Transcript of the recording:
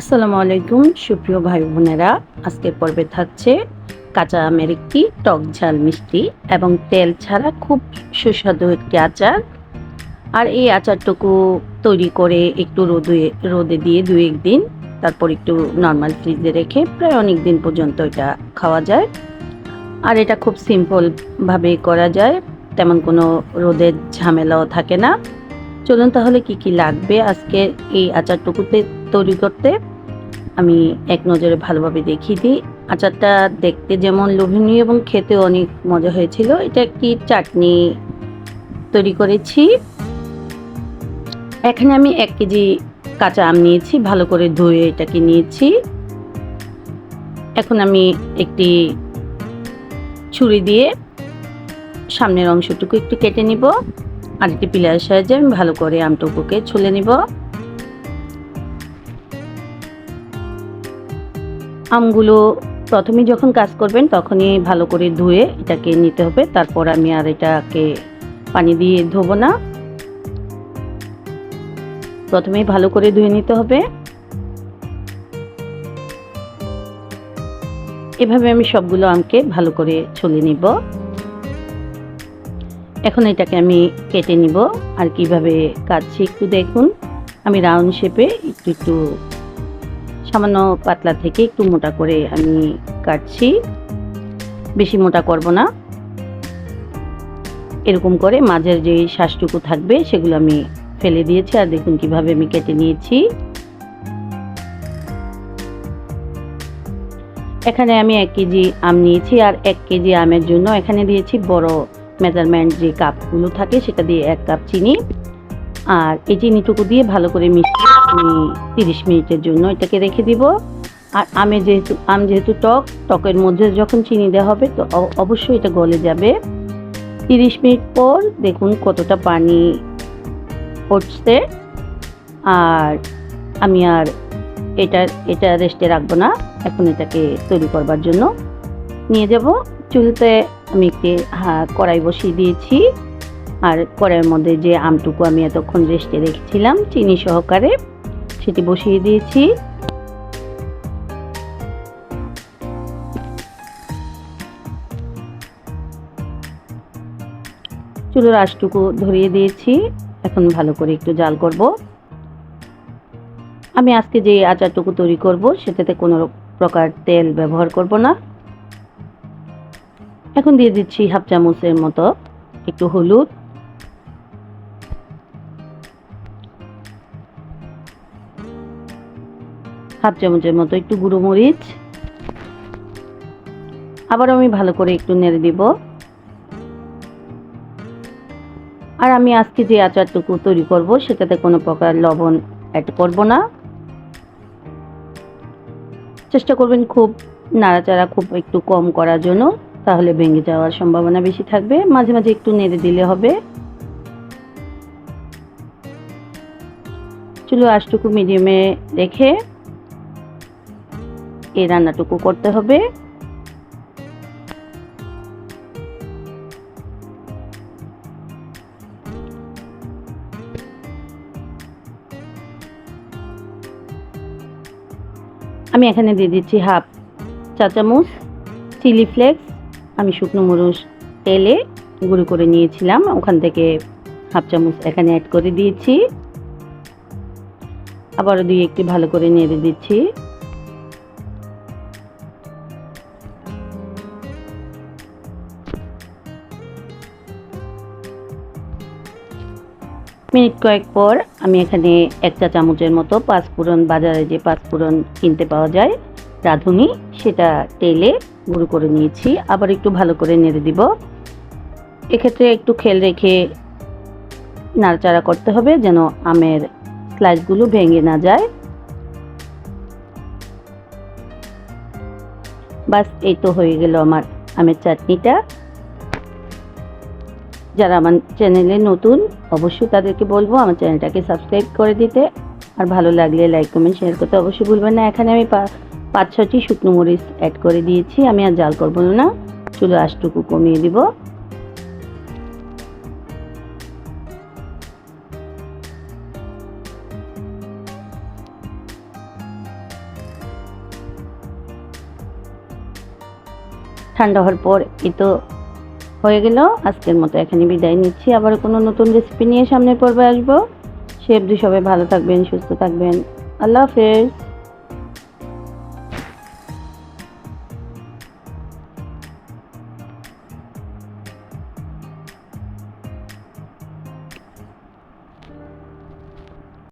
আসসালামু আলাইকুম, সুপ্রিয় ভাই বোনেরা। আজকের পর্বে থাকছে কাঁচা আমের একটি টক ঝাল মিষ্টি এবং তেল ছাড়া খুব সুস্বাদু একটি আচার। আর এই আচারটুকু তৈরি করে একটু রোদে রোদে দিয়ে দু একদিন, তারপর একটু নর্মাল ফ্রিজে রেখে প্রায় অনেক দিন পর্যন্ত এটা খাওয়া যায়। আর এটা খুব সিম্পলভাবে করা যায়, তেমন কোনো রোদের ঝামেলাও থাকে না। চলুন তাহলে কি কি লাগবে আজকে এই আচারটুকুতে তৈরি করতে? আমি এক নজরে ভালোভাবে দেখিয়ে দিই। আচারটা দেখতে যেমন লোভনীয় এবং খেতে অনেক মজা হয়েছিল। এটা একটি চাটনি তৈরি করেছি। এখানে আমি এক কেজি কাঁচা আম নিয়েছি, ভালো করে ধুয়ে এটাকে নিয়েছি। এখন আমি একটি ছুরি দিয়ে সামনের অংশটুকু একটু কেটে নিব। আর একটি পিলার সাহায্যে আমি ভালো করে আমটুকুকে ছুলে নিব। আমগুলো প্রথমে যখন কাজ করবেন তখনই ভালো করে ধুয়ে এটাকে নিতে হবে। তারপর আমি আর এটাকে পানি দিয়ে ধোবো না। প্রথমেই ভালো করে ধুয়ে নিতে হবে। এভাবে আমি সবগুলো আমকে ভালো করে ছুলে নিব। এখন এটাকে আমি কেটে নিব। আর কীভাবে কাটছি একটু দেখুন। আমি রাউন্ড শেপে একটু একটু সামান্য পাতলা থেকে একটু মোটা করে আমি কাটছি। বেশি মোটা করব না। এরকম করে মাঝের যে শ্বাসটুকু থাকবে সেগুলো আমি ফেলে দিয়েছি আর দেখুন কীভাবে আমি কেটে নিয়েছি। এখানে আমি এক কেজি আম নিয়েছি আর এক কেজি আমের জন্য এখানে দিয়েছি বড় মেজারমেন্ট যে কাপগুলো থাকে সেটা দিয়ে এক কাপ চিনি আর এই চিনিটুকু দিয়ে ভালো করে মিশিয়ে আমি তিরিশ মিনিটের জন্য এটাকে রেখে দিব। আর আমে যেহেতু, আম যেহেতু টক, টকের মধ্যে যখন চিনি দেওয়া হবে তো অবশ্যই এটা গলে যাবে। তিরিশ মিনিট পর দেখুন কতটা পানি পড়ছে। আর আমি আর এটা এটা রেস্টে রাখব না। এখন এটাকে তৈরি করবার জন্য। নিয়ে যাব চুলতে আমি একটি কড়াই বসিয়ে দিয়েছি। আর কড়াইয়ের মধ্যে যে আমটুকু আমি এতক্ষণ রেস্টে রেখেছিলাম, চিনি সহকারে সেটি বসিয়ে দিয়েছি। চুলোর আশটুকু ধরিয়ে দিয়েছি। এখন ভালো করে একটু জাল করব। আমি আজকে যে আচারটুকু তৈরি করব, সেটাতে কোনো প্রকার তেল ব্যবহার করব না। এখন দিয়ে দিচ্ছি হাফ চামচের মতো একটু হলুদ। হাফ চামচের মতো একটু গুঁড়ো মরিচ। আবার আমি ভালো করে একটু নেড়ে দিব। আর আমি আজকে যে আচারটুকু তৈরি করব, সেটাতে কোনো প্রকার লবণ অ্যাড করব না। চেষ্টা করবেন খুব নাড়াচাড়া খুব একটু কম করার জন্য। তাহলে ভেঙে যাওয়ার সম্ভাবনা বেশি থাকবে। মাঝে মাঝে একটু নেড়ে দিলে হবে। চুলো আশটুকু মিডিয়ামে রেখে এই রান্নাটুকু করতে হবে। আমি এখানে দিয়ে দিচ্ছি হাফ চা চামচ চিলি ফ্লেক্স আমি শুকনো মরুচ তেলে গুঁড়ো করে নিয়েছিলাম। ওখান থেকে হাফ চামচ এখানে অ্যাড করে দিয়েছি। আবারও দিয়ে একটু ভালো করে নেড়ে দিচ্ছি। মিনিট কয়েক পর আমি এখানে এক চা চামচের মতো পাঁচ পাঁচফোড়ন, বাজারে যে পাঁচ পাঁচফোড়ন কিনতে পাওয়া যায় রাঁধুনি সেটা তেলে গুঁড়ো করে নিয়েছি। আবার একটু ভালো করে নেড়ে দিব। এক্ষেত্রে একটু খেল রেখে নাড়াচাড়া করতে হবে যেন আমের স্লাইসগুলো ভেঙে না যায়। বাস, এই তো হয়ে গেল আমার আমের চাটনিটা। যারা আমার চ্যানেলে নতুন, অবশ্যই তাদেরকে বলব আমার চ্যানেলটাকে সাবস্ক্রাইব করে দিতে। আর ভালো লাগলে লাইক, কমেন্ট, শেয়ার করতে অবশ্যই ভুলবেন না। এখানে আমি পাঁচ ছটি শুকনো মরিচ অ্যাড করে দিয়েছি। আমি আর জাল করব না। চুলো আশটুকু কমিয়ে দিব। ঠান্ডা হওয়ার পর এ তো হয়ে গেল। আজকের মতো এখানে বিদায় নিচ্ছি। আবার কোনো নতুন রেসিপি নিয়ে সামনের পর্বে আসব। সে অবধি সবাই ভালো থাকবেন, সুস্থ থাকবেন। আল্লাহ হাফেজ।